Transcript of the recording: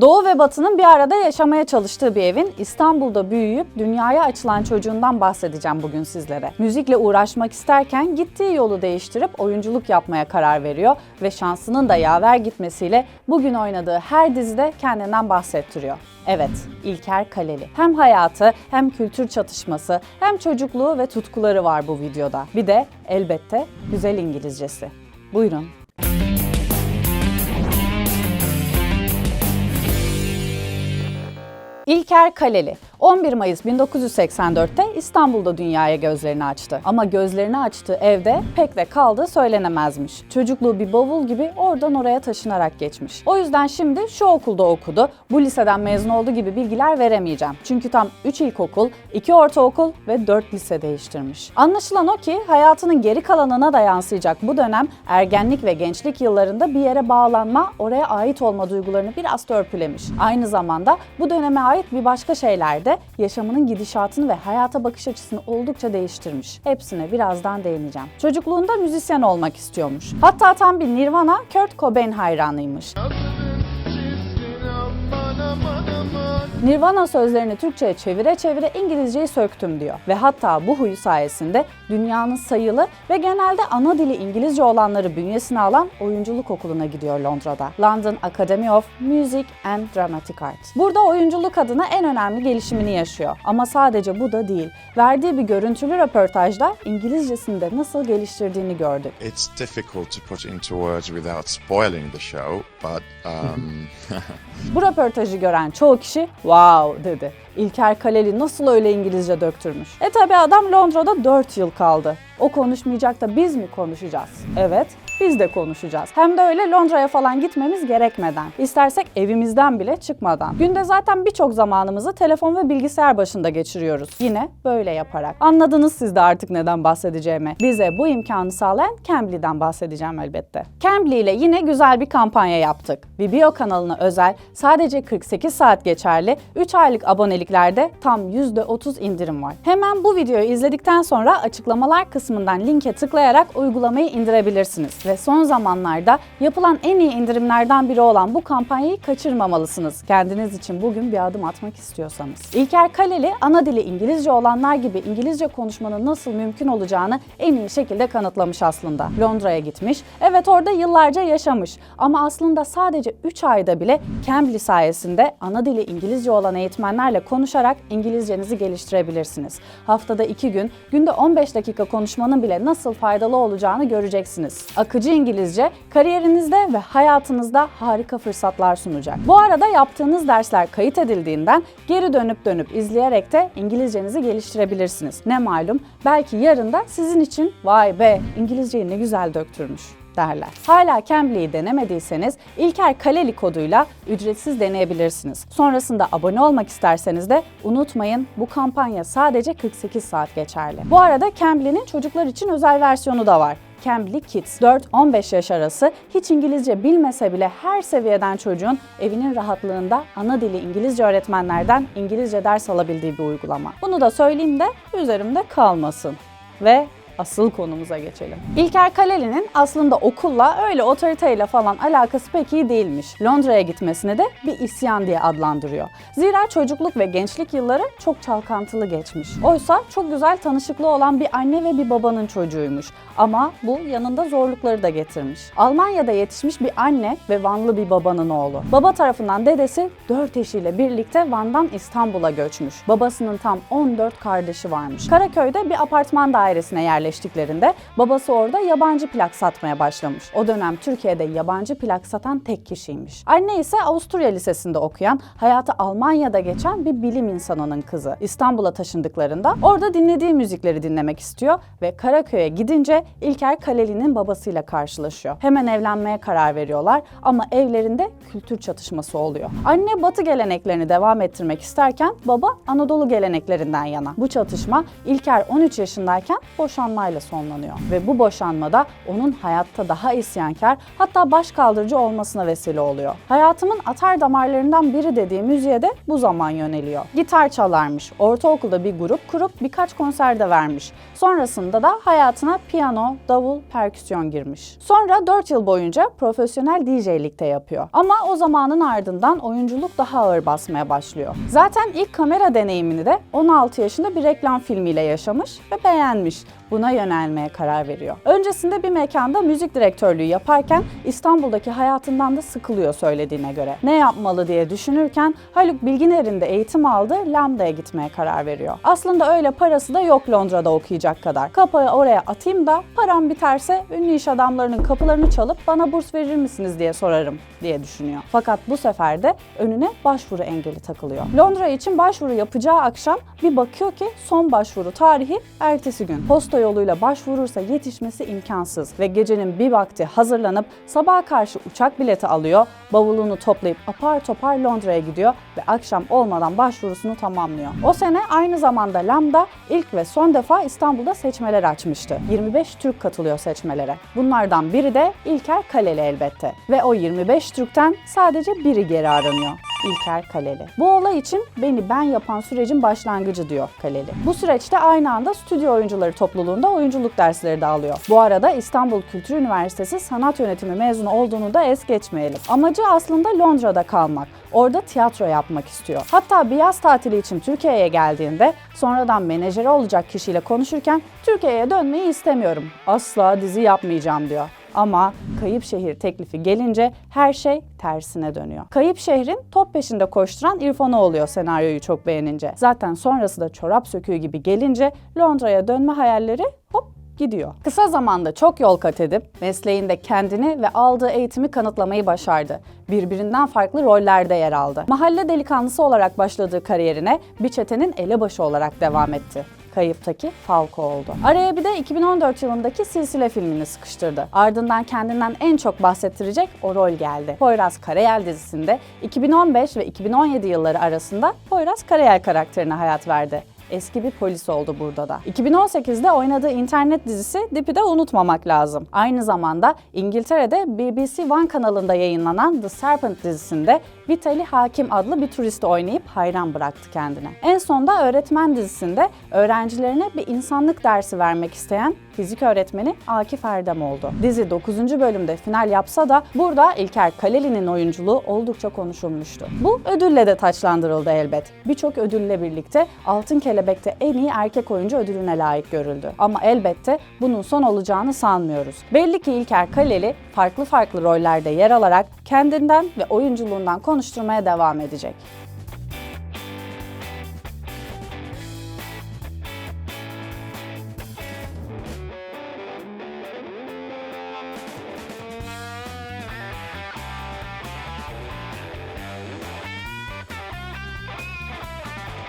Doğu ve Batı'nın bir arada yaşamaya çalıştığı bir evin İstanbul'da büyüyüp dünyaya açılan çocuğundan bahsedeceğim bugün sizlere. Müzikle uğraşmak isterken gittiği yolu değiştirip oyunculuk yapmaya karar veriyor ve şansının da yaver gitmesiyle bugün oynadığı her dizide kendinden bahsettiriyor. Evet, İlker Kaleli. Hem hayatı, hem kültür çatışması, hem çocukluğu ve tutkuları var bu videoda. Bir de elbette güzel İngilizcesi. Buyurun. İlker Kaleli 11 Mayıs 1984'te İstanbul'da dünyaya gözlerini açtı. Ama gözlerini açtığı evde pek de kaldığı söylenemezmiş. Çocukluğu bir bavul gibi oradan oraya taşınarak geçmiş. O yüzden şimdi şu okulda okudu, bu liseden mezun oldu gibi bilgiler veremeyeceğim. Çünkü tam 3 ilkokul, 2 ortaokul ve 4 lise değiştirmiş. Anlaşılan o ki hayatının geri kalanına da yansıyacak bu dönem ergenlik ve gençlik yıllarında bir yere bağlanma, oraya ait olma duygularını biraz törpülemiş. Aynı zamanda bu döneme ait bir başka şeyler de yaşamının gidişatını ve hayata bakış açısını oldukça değiştirmiş. Hepsine birazdan değineceğim. Çocukluğunda müzisyen olmak istiyormuş. Hatta tam bir Nirvana, Kurt Cobain hayranıymış. Nirvana sözlerini Türkçe'ye çevire çevire İngilizceyi söktüm diyor. Ve hatta bu huyu sayesinde dünyanın sayılı ve genelde ana dili İngilizce olanları bünyesine alan oyunculuk okuluna gidiyor Londra'da. London Academy of Music and Dramatic Arts. Burada oyunculuk adına en önemli gelişimini yaşıyor. Ama sadece bu da değil. Verdiği bir görüntülü röportajda İngilizcesini de nasıl geliştirdiğini gördük. It's difficult to put into words without spoiling the show, but um, Bu röportajı gören çoğu kişi wow dedi. İlker Kaleli nasıl öyle İngilizce döktürmüş? E tabi adam Londra'da 4 yıl kaldı. O konuşmayacak da biz mi konuşacağız? Evet, biz de konuşacağız. Hem de öyle Londra'ya falan gitmemiz gerekmeden. İstersek evimizden bile çıkmadan. Günde zaten birçok zamanımızı telefon ve bilgisayar başında geçiriyoruz. Yine böyle yaparak. Anladınız siz de artık neden bahsedeceğimi. Bize bu imkanı sağlayan Cambly'den bahsedeceğim elbette. Cambly ile yine güzel bir kampanya yaptık. Vimeo kanalına özel sadece 48 saat geçerli 3 aylık aboneliklerde tam %30 indirim var. Hemen bu videoyu izledikten sonra açıklamalar kısmından linke tıklayarak uygulamayı indirebilirsiniz. Ve son zamanlarda yapılan en iyi indirimlerden biri olan bu kampanyayı kaçırmamalısınız. Kendiniz için bugün bir adım atmak istiyorsanız. İlker Kaleli ana dili İngilizce olanlar gibi İngilizce konuşmanın nasıl mümkün olacağını en iyi şekilde kanıtlamış aslında. Londra'ya gitmiş, evet orada yıllarca yaşamış ama aslında sadece 3 ayda bile Cambly sayesinde ana dili İngilizce olan eğitmenlerle konuşarak İngilizcenizi geliştirebilirsiniz. Haftada 2 gün, günde 15 dakika konuşmanın bile nasıl faydalı olacağını göreceksiniz. Akıcı İngilizce kariyerinizde ve hayatınızda harika fırsatlar sunacak. Bu arada yaptığınız dersler kayıt edildiğinden geri dönüp dönüp izleyerek de İngilizcenizi geliştirebilirsiniz. Ne malum belki yarın da sizin için vay be İngilizceyi ne güzel döktürmüş derler. Hala Cambly'i denemediyseniz İlker Kaleli koduyla ücretsiz deneyebilirsiniz. Sonrasında abone olmak isterseniz de unutmayın bu kampanya sadece 48 saat geçerli. Bu arada Cambly'nin çocuklar için özel versiyonu da var. Cambly Kids 4-15 yaş arası hiç İngilizce bilmese bile her seviyeden çocuğun evinin rahatlığında ana dili İngilizce öğretmenlerden İngilizce ders alabildiği bir uygulama. Bunu da söyleyeyim de üzerimde kalmasın. Ve asıl konumuza geçelim. İlker Kaleli'nin aslında okulla öyle otoriteyle falan alakası pek iyi değilmiş. Londra'ya gitmesini de bir isyan diye adlandırıyor. Zira çocukluk ve gençlik yılları çok çalkantılı geçmiş. Oysa çok güzel tanışıklığı olan bir anne ve bir babanın çocuğuymuş. Ama bu yanında zorlukları da getirmiş. Almanya'da yetişmiş bir anne ve Vanlı bir babanın oğlu. Baba tarafından dedesi 4 eşiyle birlikte Van'dan İstanbul'a göçmüş. Babasının tam 14 kardeşi varmış. Karaköy'de bir apartman dairesine yerleştiklerinde babası orada yabancı plak satmaya başlamış. O dönem Türkiye'de yabancı plak satan tek kişiymiş. Anne ise Avusturya Lisesi'nde okuyan, hayatı Almanya'da geçen bir bilim insanının kızı. İstanbul'a taşındıklarında orada dinlediği müzikleri dinlemek istiyor ve Karaköy'e gidince İlker Kaleli'nin babasıyla karşılaşıyor. Hemen evlenmeye karar veriyorlar ama evlerinde kültür çatışması oluyor. Anne Batı geleneklerini devam ettirmek isterken baba Anadolu geleneklerinden yana. Bu çatışma İlker 13 yaşındayken boşanma boşanmayla sonlanıyor. Ve bu boşanmada onun hayatta daha isyankar hatta baş kaldırıcı olmasına vesile oluyor. Hayatımın atar damarlarından biri dediği müziğe de bu zaman yöneliyor. Gitar çalarmış, ortaokulda bir grup kurup birkaç konserde vermiş. Sonrasında da hayatına piyano, davul, perküsyon girmiş. Sonra 4 yıl boyunca profesyonel DJ'likte yapıyor. Ama o zamanın ardından oyunculuk daha ağır basmaya başlıyor. Zaten ilk kamera deneyimini de 16 yaşında bir reklam filmiyle yaşamış ve beğenmiş. Buna yönelmeye karar veriyor. Öncesinde bir mekanda müzik direktörlüğü yaparken İstanbul'daki hayatından da sıkılıyor söylediğine göre. Ne yapmalı diye düşünürken Haluk Bilginer'in de eğitim aldığı Lambda'ya gitmeye karar veriyor. Aslında öyle parası da yok Londra'da okuyacak kadar. Kapağı oraya atayım da param biterse ünlü iş adamlarının kapılarını çalıp bana burs verir misiniz diye sorarım diye düşünüyor. Fakat bu sefer de önüne başvuru engeli takılıyor. Londra için başvuru yapacağı akşam bir bakıyor ki son başvuru tarihi ertesi gün. Posta yoluyla başvurursa yetişmesi imkansız ve gecenin bir vakti hazırlanıp sabaha karşı uçak bileti alıyor, bavulunu toplayıp apar topar Londra'ya gidiyor ve akşam olmadan başvurusunu tamamlıyor. O sene aynı zamanda Lambda ilk ve son defa İstanbul'da seçmeler açmıştı. 25 Türk katılıyor seçmelere. Bunlardan biri de İlker Kaleli elbette. Ve o 25 Türk'ten sadece biri geri aranıyor. İlker Kaleli. Bu olay için beni ben yapan sürecin başlangıcı diyor Kaleli. Bu süreçte aynı anda stüdyo oyuncuları topluluğunda oyunculuk dersleri de alıyor. Bu arada İstanbul Kültür Üniversitesi sanat yönetimi mezunu olduğunu da es geçmeyelim. Amacı aslında Londra'da kalmak. Orada tiyatro yapmak istiyor. Hatta bir yaz tatili için Türkiye'ye geldiğinde sonradan menajeri olacak kişiyle konuşurken Türkiye'ye dönmeyi istemiyorum. Asla dizi yapmayacağım diyor. Ama Kayıp Şehir teklifi gelince her şey tersine dönüyor. Kayıp Şehir'in top peşinde koşturan İrfan'ı oluyor senaryoyu çok beğenince. Zaten sonrası da çorap söküğü gibi gelince Londra'ya dönme hayalleri hop gidiyor. Kısa zamanda çok yol kat edip mesleğinde kendini ve aldığı eğitimi kanıtlamayı başardı. Birbirinden farklı rollerde yer aldı. Mahalle delikanlısı olarak başladığı kariyerine bir çetenin elebaşı olarak devam etti. Kayıptaki Falco oldu. Araya bir de 2014 yılındaki Silsile filmini sıkıştırdı. Ardından kendinden en çok bahsettirecek o rol geldi. Poyraz Karayel dizisinde 2015 ve 2017 yılları arasında Poyraz Karayel karakterine hayat verdi. Eski bir polis oldu burada da. 2018'de oynadığı internet dizisi Dip'i de unutmamak lazım. Aynı zamanda İngiltere'de BBC One kanalında yayınlanan The Serpent dizisinde Vitali Hakim adlı bir turisti oynayıp hayran bıraktı kendine. En sonda Öğretmen dizisinde öğrencilerine bir insanlık dersi vermek isteyen fizik öğretmeni Akif Erdem oldu. Dizi 9. bölümde final yapsa da burada İlker Kaleli'nin oyunculuğu oldukça konuşulmuştu. Bu ödülle de taçlandırıldı elbet. Birçok ödülle birlikte Altın Kelebek'te en iyi erkek oyuncu ödülüne layık görüldü. Ama elbette bunun son olacağını sanmıyoruz. Belli ki İlker Kaleli farklı farklı rollerde yer alarak kendinden ve oyunculuğundan konuşturmaya devam edecek.